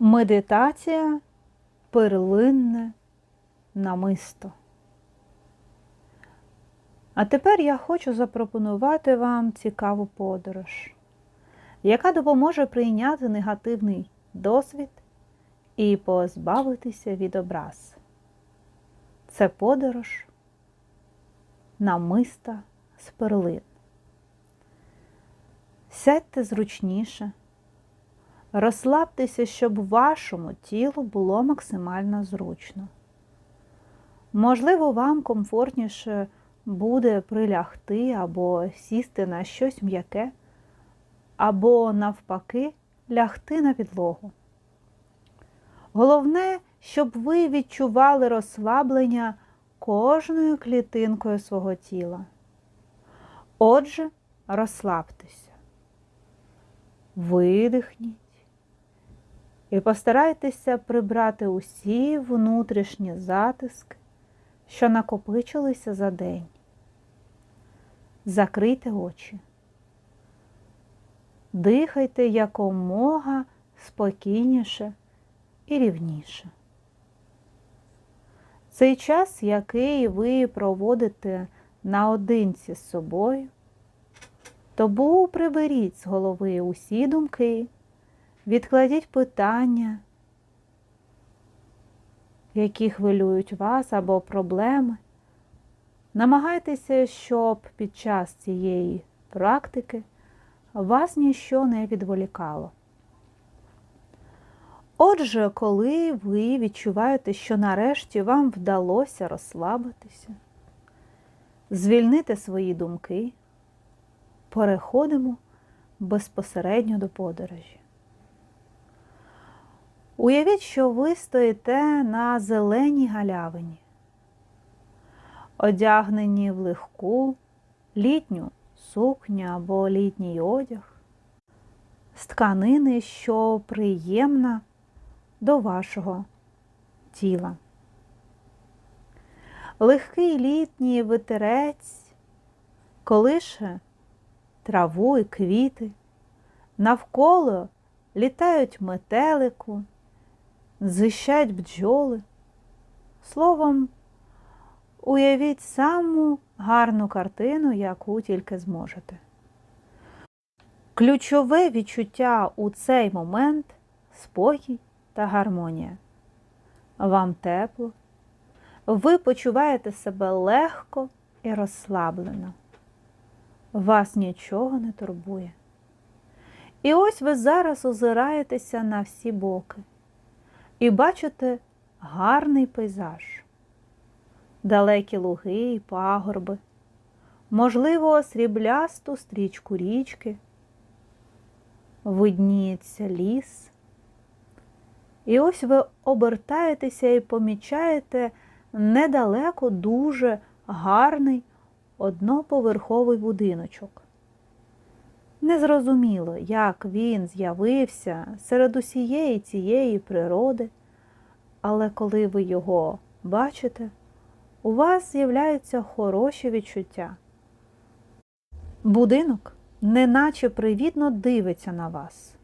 Медитація перлинне намисто. А тепер я хочу запропонувати вам цікаву подорож, яка допоможе прийняти негативний досвід і позбавитися від образ. Це подорож намиста з перлин. Сядьте зручніше. Розслабтеся, щоб вашому тілу було максимально зручно. Можливо, вам комфортніше буде прилягти або сісти на щось м'яке, або, навпаки, лягти на підлогу. Головне, щоб ви відчували розслаблення кожною клітинкою свого тіла. Отже, розслабтеся, видихніть і постарайтеся прибрати усі внутрішні затиски, що накопичилися за день. Закрийте очі. Дихайте якомога спокійніше і рівніше. Цей час, який ви проводите наодинці з собою, тому приберіть з голови усі думки, відкладіть питання, які хвилюють вас або проблеми. Намагайтеся, щоб під час цієї практики вас ніщо не відволікало. Отже, коли ви відчуваєте, що нарешті вам вдалося розслабитися, звільнити свої думки, переходимо безпосередньо до подорожі. Уявіть, що ви стоїте на зеленій галявині, одягнені в легку, літню сукню або літній одяг, з тканини, що приємна до вашого тіла. Легкий літній витерець колише траву і квіти, навколо літають метелику, зищать бджоли. Словом, уявіть саму гарну картину, яку тільки зможете. Ключове відчуття у цей момент спокій та гармонія. Вам тепло, ви почуваєте себе легко і розслаблено. Вас нічого не турбує. І ось ви зараз озираєтеся на всі боки бачите гарний пейзаж, далекі луги і пагорби, можливо, сріблясту стрічку річки, видніється ліс. І ось ви обертаєтеся і помічаєте недалеко дуже гарний одноповерховий будиночок. Незрозуміло, як він з'явився серед усієї цієї природи, але коли ви його бачите, у вас з'являються хороші відчуття. Будинок неначе привітно дивиться на вас.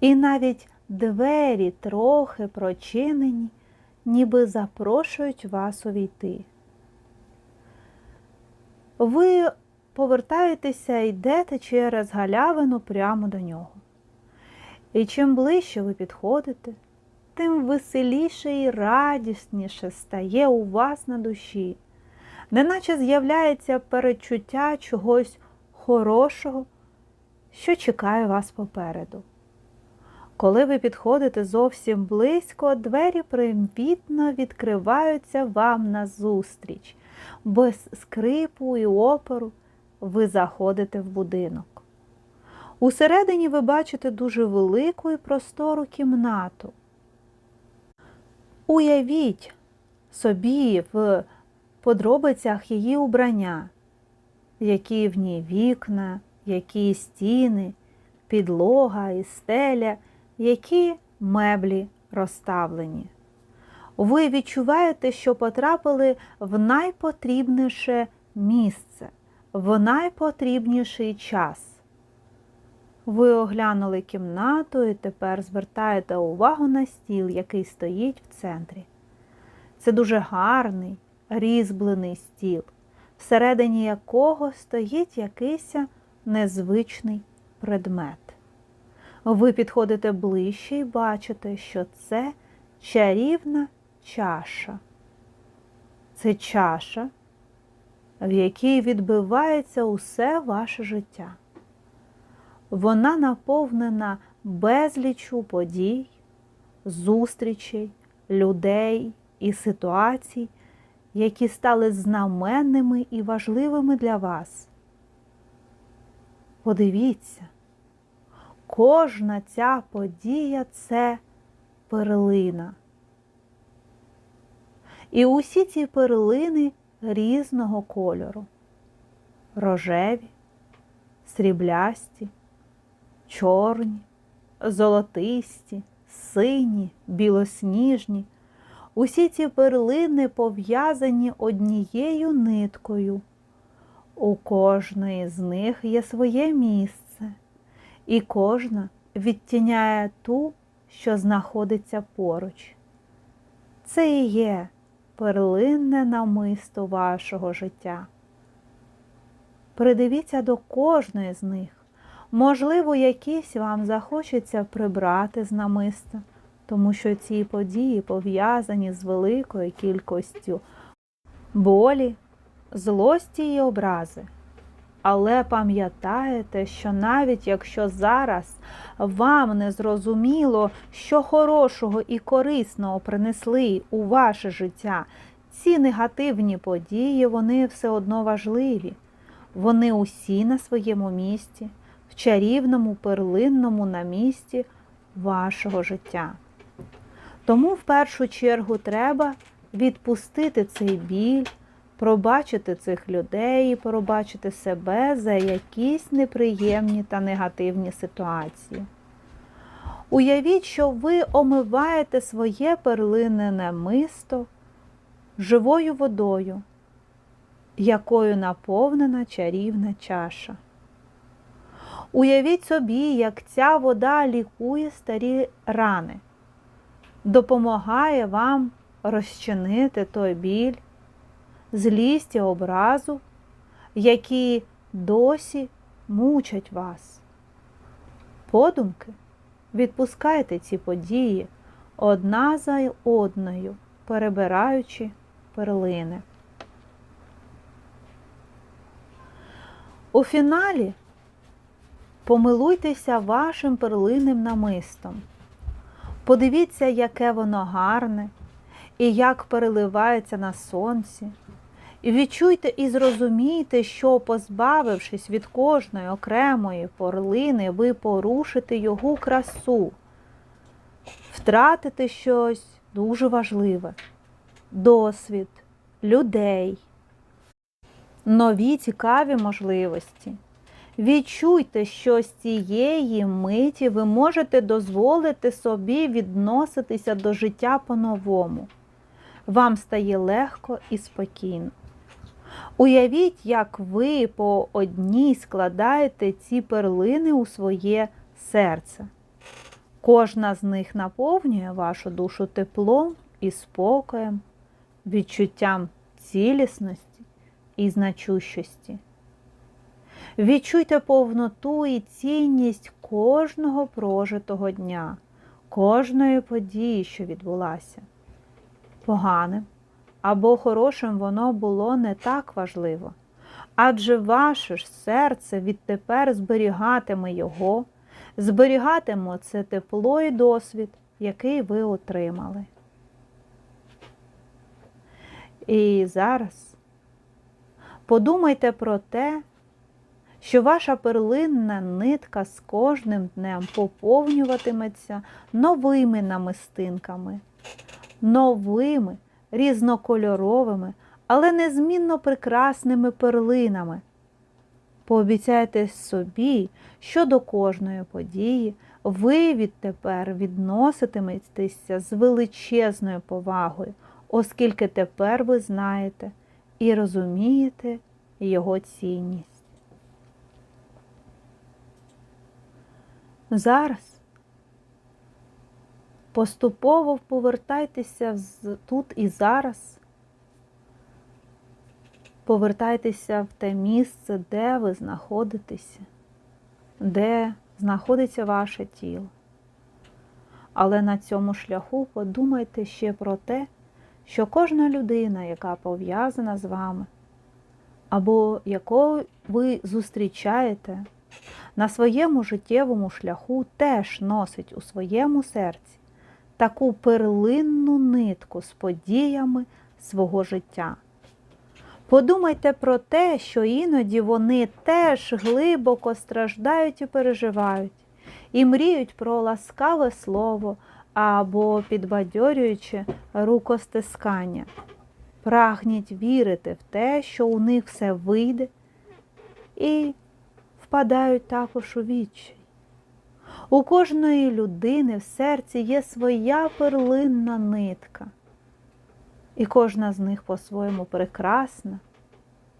І навіть двері трохи прочинені, ніби запрошують вас увійти. Ви повертаєтеся йдете через галявину прямо до нього. І чим ближче ви підходите, тим веселіше і радісніше стає у вас на душі, неначе з'являється передчуття чогось хорошого, що чекає вас попереду. Коли ви підходите зовсім близько, двері привітно відкриваються вам назустріч. Без скрипу і опору ви заходите в будинок. Усередині ви бачите дуже велику і простору кімнату. Уявіть собі в подробицях її убрання, які в ній вікна, які стіни, підлога і стеля які меблі розставлені. Ви відчуваєте, що потрапили в найпотрібніше місце, в найпотрібніший час. Ви оглянули кімнату і тепер звертаєте увагу на стіл, який стоїть в центрі. Це дуже гарний, різьблений стіл, всередині якого стоїть якийсь незвичний предмет. Ви підходите ближче і бачите, що це чарівна чаша. Це чаша, в якій відбивається усе ваше життя. Вона наповнена безлічу подій, зустрічей, людей і ситуацій, які стали знаменними і важливими для вас. Подивіться, кожна ця подія це перлина. І усі ці перлини різного кольору рожеві, сріблясті, чорні, золотисті, сині, білосніжні. Усі ці перлини пов'язані однією ниткою. У кожної з них є своє місце, і кожна відтіняє ту, що знаходиться поруч. Це і є перлинне намисто вашого життя. Придивіться до кожної з них. Можливо, якісь вам захочеться прибрати з намиста, тому що ці події пов'язані з великою кількістю болі, злості і образи. Але пам'ятаєте, що навіть якщо зараз вам не зрозуміло, що хорошого і корисного принесли у ваше життя, ці негативні події, вони все одно важливі. Вони усі на своєму місці, в чарівному перлинному на місці вашого життя. Тому в першу чергу треба відпустити цей біль пробачити цих людей, і пробачити себе за якісь неприємні та негативні ситуації. Уявіть, що ви омиваєте своє перлинене мисто живою водою, якою наповнена чарівна чаша. Уявіть собі, як ця вода лікує старі рани, допомагає вам розчинити той біль, злість і образу, які досі мучать вас. Подумки відпускайте ці події одна за одною, перебираючи перлини. У фіналі помилуйтеся вашим перлинним намистом. Подивіться, яке воно гарне і як переливається на сонці. Відчуйте і зрозумійте, що, позбавившись від кожної окремої порлини, ви порушите його красу, втратите щось дуже важливе, досвід, людей, нові цікаві можливості. Відчуйте, що з цієї миті ви можете дозволити собі відноситися до життя по-новому. Вам стає легко і спокійно. Уявіть, як ви по одній складаєте ці перлини у своє серце. Кожна з них наповнює вашу душу теплом і спокоєм, відчуттям цілісності і значущості. Відчуйте повноту і цінність кожного прожитого дня, кожної події, що відбулася. Поганим або хорошим воно було не так важливо. Адже ваше ж серце відтепер зберігатиме його, зберігатиме це тепло і досвід, який ви отримали. І зараз подумайте про те, що ваша перлинна нитка з кожним днем поповнюватиметься новими намистинками, новими різнокольоровими, але незмінно прекрасними перлинами. Пообіцяйте собі, що до кожної події ви відтепер відноситиметеся з величезною повагою, оскільки тепер ви знаєте і розумієте його цінність. Зараз поступово повертайтеся тут і зараз. Повертайтеся в те місце, де ви знаходитеся, де знаходиться ваше тіло. Але на цьому шляху подумайте ще про те, що кожна людина, яка пов'язана з вами, або яку ви зустрічаєте, на своєму життєвому шляху теж носить у своєму серці таку перлинну нитку з подіями свого життя. Подумайте про те, що іноді вони теж глибоко страждають і переживають, і мріють про ласкаве слово або підбадьорююче рукостискання. Прагніть вірити в те, що у них все вийде, і впадають також у відчай. У кожної людини в серці є своя перлинна нитка, і кожна з них по-своєму прекрасна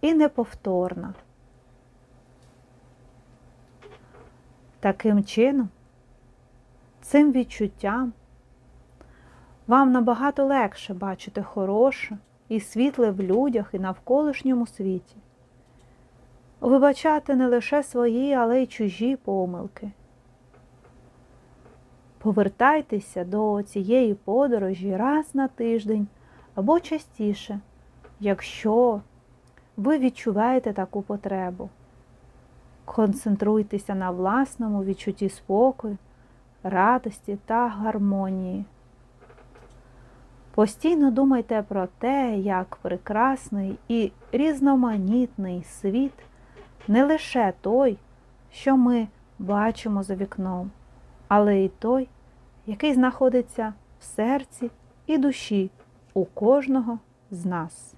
і неповторна. Таким чином, цим відчуттям вам набагато легше бачити хороше і світле в людях і навколишньому світі, вибачати не лише свої, але й чужі помилки. Повертайтеся до цієї подорожі раз на тиждень або частіше, якщо ви відчуваєте таку потребу. Концентруйтеся на власному відчутті спокою, радості та гармонії. Постійно думайте про те, як прекрасний і різноманітний світ не лише той, що ми бачимо за вікном, але й той, який знаходиться в серці і душі у кожного з нас.